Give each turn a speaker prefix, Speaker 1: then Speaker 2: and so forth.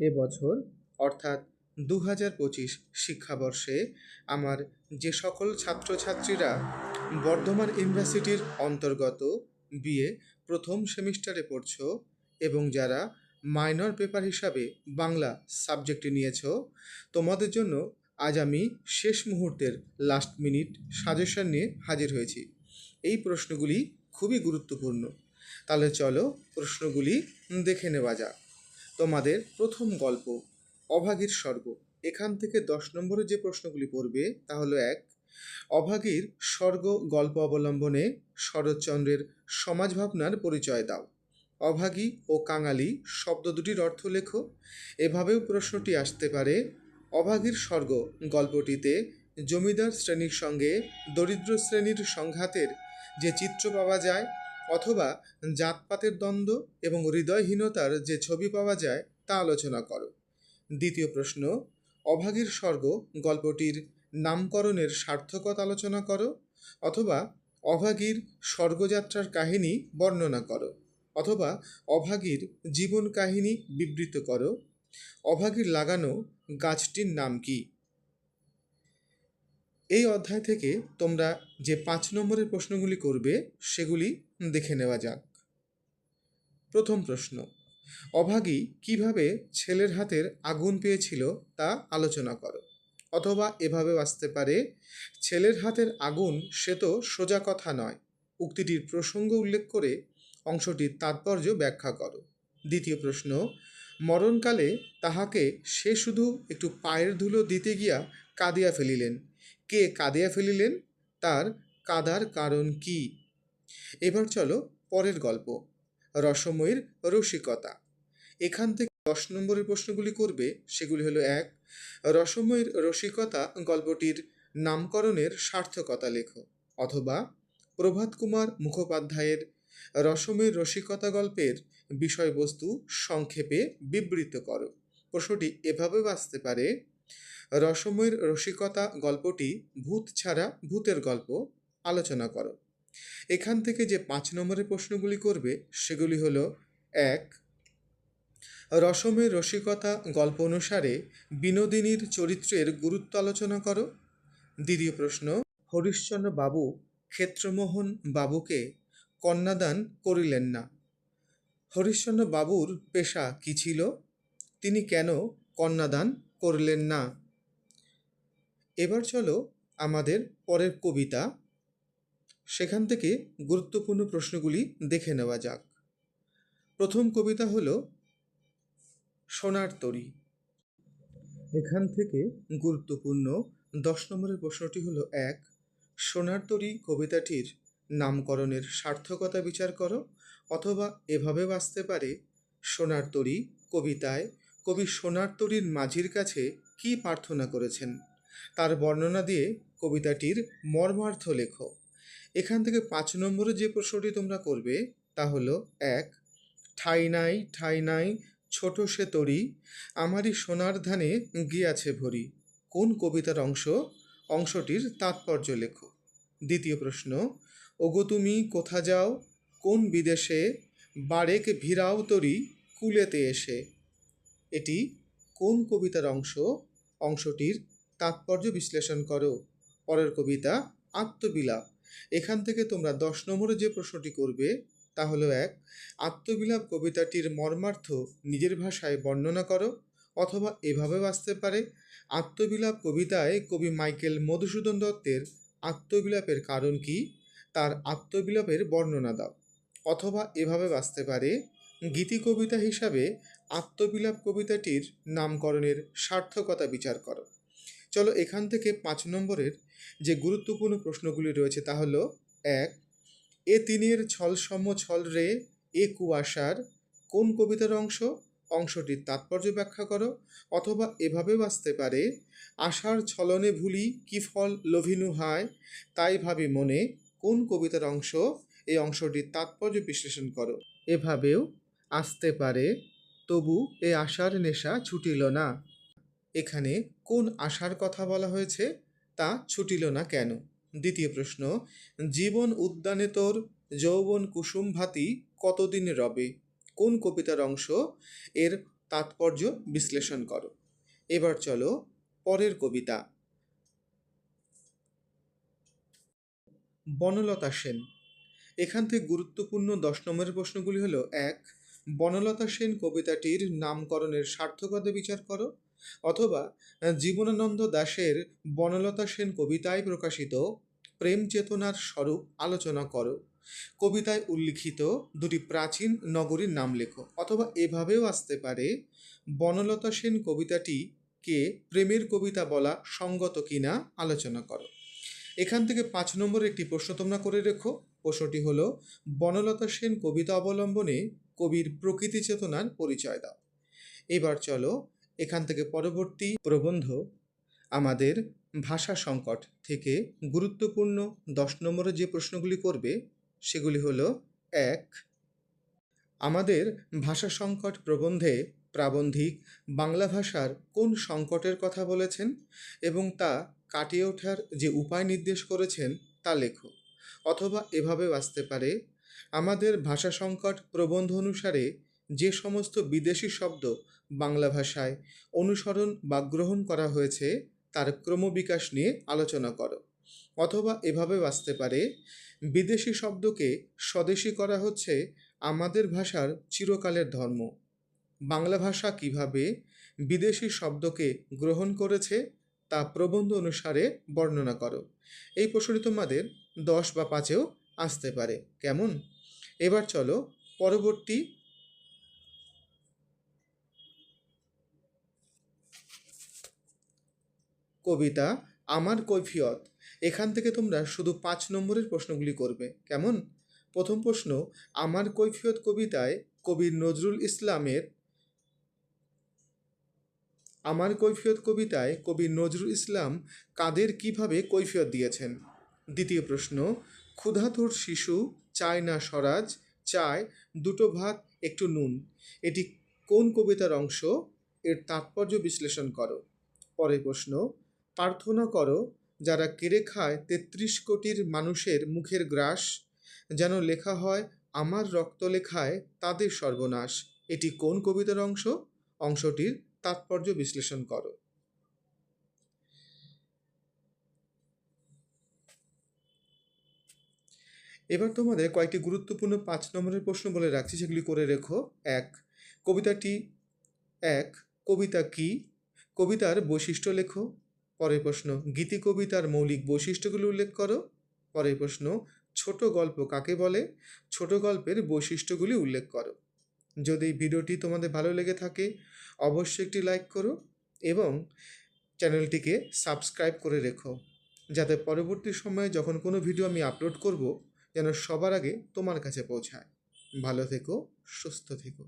Speaker 1: এবছর অর্থাৎ দু হাজার পঁচিশ শিক্ষাবর্ষে, আমার যে সকল ছাত্রছাত্রীরা বর্ধমান ইউনিভার্সিটির অন্তর্গত বিএ প্রথম সেমিস্টারে পড়ছো এবং যারা মাইনর পেপার হিসাবে বাংলা সাবজেক্টে নিয়েছো, তোমাদের জন্য আজ আমি শেষ মুহূর্তের লাস্ট মিনিট সাজেশন নিয়ে হাজির হয়েছি। এই প্রশ্নগুলি খুবই গুরুত্বপূর্ণ। তাহলে চলো প্রশ্নগুলি দেখে নেওয়া যাক। তোমাদের প্রথম গল্প, অভাগীর স্বর্গ। এখান থেকে দশ নম্বরে যে প্রশ্নগুলি পড়বে, তা হলো এক, অভাগীর স্বর্গ গল্প অবলম্বনে শরৎচন্দ্রের সমাজ ভাবনার পরিচয় দাও। অভাগী ও কাঙালি শব্দ দুটির অর্থ লেখো। এভাবেও প্রশ্নটি আসতে পারে, অভাগীর স্বর্গ গল্পটিতে জমিদার শ্রেণির সঙ্গে দরিদ্র শ্রেণির সংঘাতের যে চিত্র পাওয়া যায় অথবা জাতপাতের দ্বন্দ্ব এবং হৃদয়হীনতার যে ছবি পাওয়া যায় তা আলোচনা করো। দ্বিতীয় প্রশ্ন, অভাগীর স্বর্গ গল্পটির নামকরণের সার্থকতা আলোচনা করো অথবা অভাগীর স্বর্গযাত্রার কাহিনী বর্ণনা করো অথবা অভাগীর জীবন কাহিনী বিবৃত করো। অভাগীর লাগানো গাছটির নাম কি? এই অধ্যায় থেকে তোমরা যে পাঁচ নম্বরের প্রশ্নগুলি করবে সেগুলি দেখে নেওয়া যাক। প্রথম প্রশ্ন, অভাগী কীভাবে ছেলের হাতের আগুন পেয়েছিল তা আলোচনা করো। অথবা এভাবে আসতে পারে, ছেলের হাতের আগুন সে তো সোজা কথা নয়। উক্তিটির প্রসঙ্গ উল্লেখ করে অংশটির তাৎপর্য ব্যাখ্যা করো। দ্বিতীয় প্রশ্ন, মরণকালে তাহাকে সে শুধু একটু পায়ের ধুলো দিতে গিয়া কাঁদিয়া ফেলিলেন। কে কাঁদিয়া ফেলিলেন? তার কাদার কারণ কি? এবার চলো পরের গল্প, রসময়ীর রসিকতা। এখান থেকে দশ নম্বরের প্রশ্নগুলি করবে, সেগুলি হলো এক, রসময়ীর রসিকতা গল্পটির নামকরণের সার্থকতা লেখো, অথবা প্রভাত কুমার মুখোপাধ্যায়ের রসময়ীর রসিকতা গল্পের বিষয়বস্তু সংক্ষেপে বিবৃত করো। প্রশ্নটি এভাবে বাঁচতে পারে, রসময়ের রসিকতা গল্পটি ভূত ছাড়া ভূতের গল্প আলোচনা করো। এখান থেকে যে পাঁচ নম্বরের প্রশ্নগুলি করবে, সেগুলি হলো, এক, রসমের রসিকতা গল্প অনুসারে বিনোদিনীর চরিত্রের গুরুত্ব আলোচনা করো। দ্বিতীয় প্রশ্ন, হরিশ্চন্দ্র বাবু ক্ষেত্রমোহন বাবুকে কন্যাদান করিলেন না। হরিশ্চন্দ্র বাবুর পেশা কি ছিল? তিনি কেন কন্যাদান করলেন না? এবার চলো আমাদের পরের কবিতা সেখান থেকে গুরুত্বপূর্ণ প্রশ্নগুলি দেখে নেওয়া যাক। প্রথম কবিতা হল সোনার তরী। এখান থেকে গুরুত্বপূর্ণ দশ নম্বরের প্রশ্নটি হল এক, সোনার তরী কবিতাটির নামকরণের সার্থকতা বিচার করো অথবা এভাবে বাঁচতে পারে, সোনার তরী কবিতায় কবি সোনার তরীর মাঝির কাছে কী প্রার্থনা করেছেন? তার বর্ণনা দিয়ে কবিতাটির মর্মার্থ লেখো। এখান থেকে পাঁচ নম্বরে যে প্রশ্নটি তোমরা করবে, তা হলো এক, ঠাই নাই ঠাই নাই, ছোট সে তরি, আমারই সোনার ধানে গিয়াছে ভরি। কোন কবিতার অংশ? অংশটির তাৎপর্য লেখো। দ্বিতীয় প্রশ্ন, ওগো তুমি কোথা যাও? কোন বিদেশে? বারেক ভিড়াও তরি কুলেতে এসে। এটি কোন কবিতার অংশ? অংশটির তাৎপর্য বিশ্লেষণ করো। পরের কবিতা, আত্মবিলাপ। এখান থেকে তোমরা দশ নম্বরে যে প্রশ্নটি করবে, তা হলো এক, আত্মবিলাপ কবিতাটির মর্মার্থ নিজের ভাষায় বর্ণনা করো অথবা এভাবে বাঁচতে পারে। আত্মবিলাপ কবিতায় কবি মাইকেল মধুসূদন দত্তের আত্মবিলাপের কারণ কি? তার আত্মবিলাপের বর্ণনা দাও। অথবা এভাবে বাঁচতে পারে, গীতি কবিতা হিসাবে আত্মবিলাপ কবিতাটির নামকরণের সার্থকতা বিচার করো। চলো এখান থেকে পাঁচ নম্বরের যে গুরুত্বপূর্ণ প্রশ্নগুলি রয়েছে তা হলো, এক, এ তিনের ছলসম ছল রে, এ কুয়াশার কোন কবিতার অংশ? অংশটির তাৎপর্য ব্যাখ্যা করো, অথবা এভাবেও আসতে পারে আশার ছলনে ভুলি কি ফল লোভিনু হায়, তাই ভাবি মনে কোন কবিতার অংশ? এই অংশটির তাৎপর্য বিশ্লেষণ করো। এভাবেও আসতে পারে, তবু এ আশার নেশা ছুটিল না। এখানে কোন আশার কথা বলা হয়েছে? তা ছুটিল না কেন? দ্বিতীয় প্রশ্ন, জীবন উদ্যানে তোর যৌবন কুসুম ভাতি কতদিন রবে? কোন কবিতার অংশ? এর তাৎপর্য বিশ্লেষণ করো। এবার চলো পরের কবিতা। বনলতা সেন। এখান থেকে গুরুত্বপূর্ণ দশ নম্বরের প্রশ্নগুলি হলো, এক, বনলতা সেন কবিতাটির নামকরণের সার্থকতা বিচার করো। অথবা জীবনানন্দ দাশের বনলতা সেন কবিতায় প্রকাশিত প্রেম চেতনার স্বরূপ আলোচনা করো। কবিতায় উল্লিখিত দুটি প্রাচীন নগরীর নাম লেখো। অথবা এভাবেও আসতে পারে, বনলতা সেন কবিতাটিকে প্রেমের কবিতা বলা সঙ্গত কিনা আলোচনা করো। এখান থেকে পাঁচ নম্বরের একটি প্রশ্ন তোমরা করে রেখো। প্রশ্নটি হল, বনলতা সেন কবিতা অবলম্বনে কবির প্রকৃতি চেতনার পরিচয় দাও। এবার চলো এখান থেকে পরবর্তী প্রবন্ধ আমাদের ভাষা সংকট থেকে গুরুত্বপূর্ণ দশ নম্বরে যে প্রশ্নগুলি করবে, সেগুলি হল এক, আমাদের ভাষা সংকট প্রবন্ধে প্রাবন্ধিক বাংলা ভাষার কোন সংকটের কথা বলেছেন এবং তা কাটিয়ে ওঠার যে উপায় নির্দেশ করেছেন তা লেখো। অথবা এভাবে আসতে পারে, আমাদের ভাষা সংকট প্রবন্ধ অনুসারে যে সমস্ত বিদেশি শব্দ বাংলা ভাষায় অনুসরণ বা গ্রহণ করা হয়েছে, তার ক্রমবিকাশ নিয়ে আলোচনা করো। অথবা এভাবেও আসতে পারে, বিদেশি শব্দকে স্বদেশী করা হচ্ছে আমাদের ভাষার চিরকালের ধর্ম। বাংলা ভাষা কীভাবে বিদেশি শব্দকে গ্রহণ করেছে, তা প্রবন্ধ অনুসারে বর্ণনা করো। এই প্রশ্নটি তোমাদের দশ বা পাঁচেও আসতে পারে। কেমন? এবার চলো পরবর্তী কবিতা, আমার কৈফিয়ত, এখান থেকে তোমরা শুধু পাঁচ নম্বরের প্রশ্নগুলি করবে। কেমন? প্রথম প্রশ্ন, আমার কৈফিয়ত কবিতায় কবি নজরুল ইসলামের আমার কৈফিয়ত কবিতায় কবি নজরুল ইসলাম কাদের কীভাবে কৈফিয়ত দিয়েছেন? দ্বিতীয় প্রশ্ন, ক্ষুধাতুর শিশু, চায় না স্বরাজ, চায় দুটো ভাত একটু নুন। এটি কোন কবিতার অংশ? এর তাৎপর্য বিশ্লেষণ করো। পরের প্রশ্ন প্রার্থনা করো, যারা কেড়ে খায় তেত্রিশ কোটির মানুষের মুখের গ্রাস, যেন লেখা হয়, আমার রক্ত লেখায় তাদের সর্বনাশ। এটি কোন কবিতার অংশ? অংশটির তাৎপর্য বিশ্লেষণ করো। এবার তোমাদের কয়েকটি গুরুত্বপূর্ণ পাঁচ নম্বরের প্রশ্ন বলে রাখছি, সেগুলি করে রেখো। এক, কবিতাটি, এক, কবিতা কি? কবিতার বৈশিষ্ট্য লেখো। পরের প্রশ্ন, গীতি কবিতার মৌলিক বৈশিষ্ট্যগুলি উল্লেখ করো। পরের প্রশ্ন, ছোট গল্প কাকে বলে? ছোট গল্পের বৈশিষ্ট্যগুলি উল্লেখ করো। যদি ভিডিওটি তোমাদের ভালো লেগে থাকে, অবশ্যই একটি লাইক করো এবং চ্যানেলটিকে সাবস্ক্রাইব করে রেখো, যাতে পরবর্তী সময়ে যখন কোনো ভিডিও আমি আপলোড করব, যেন সবার আগে তোমার কাছে পৌঁছায়। ভালো থেকো, সুস্থ থেকো।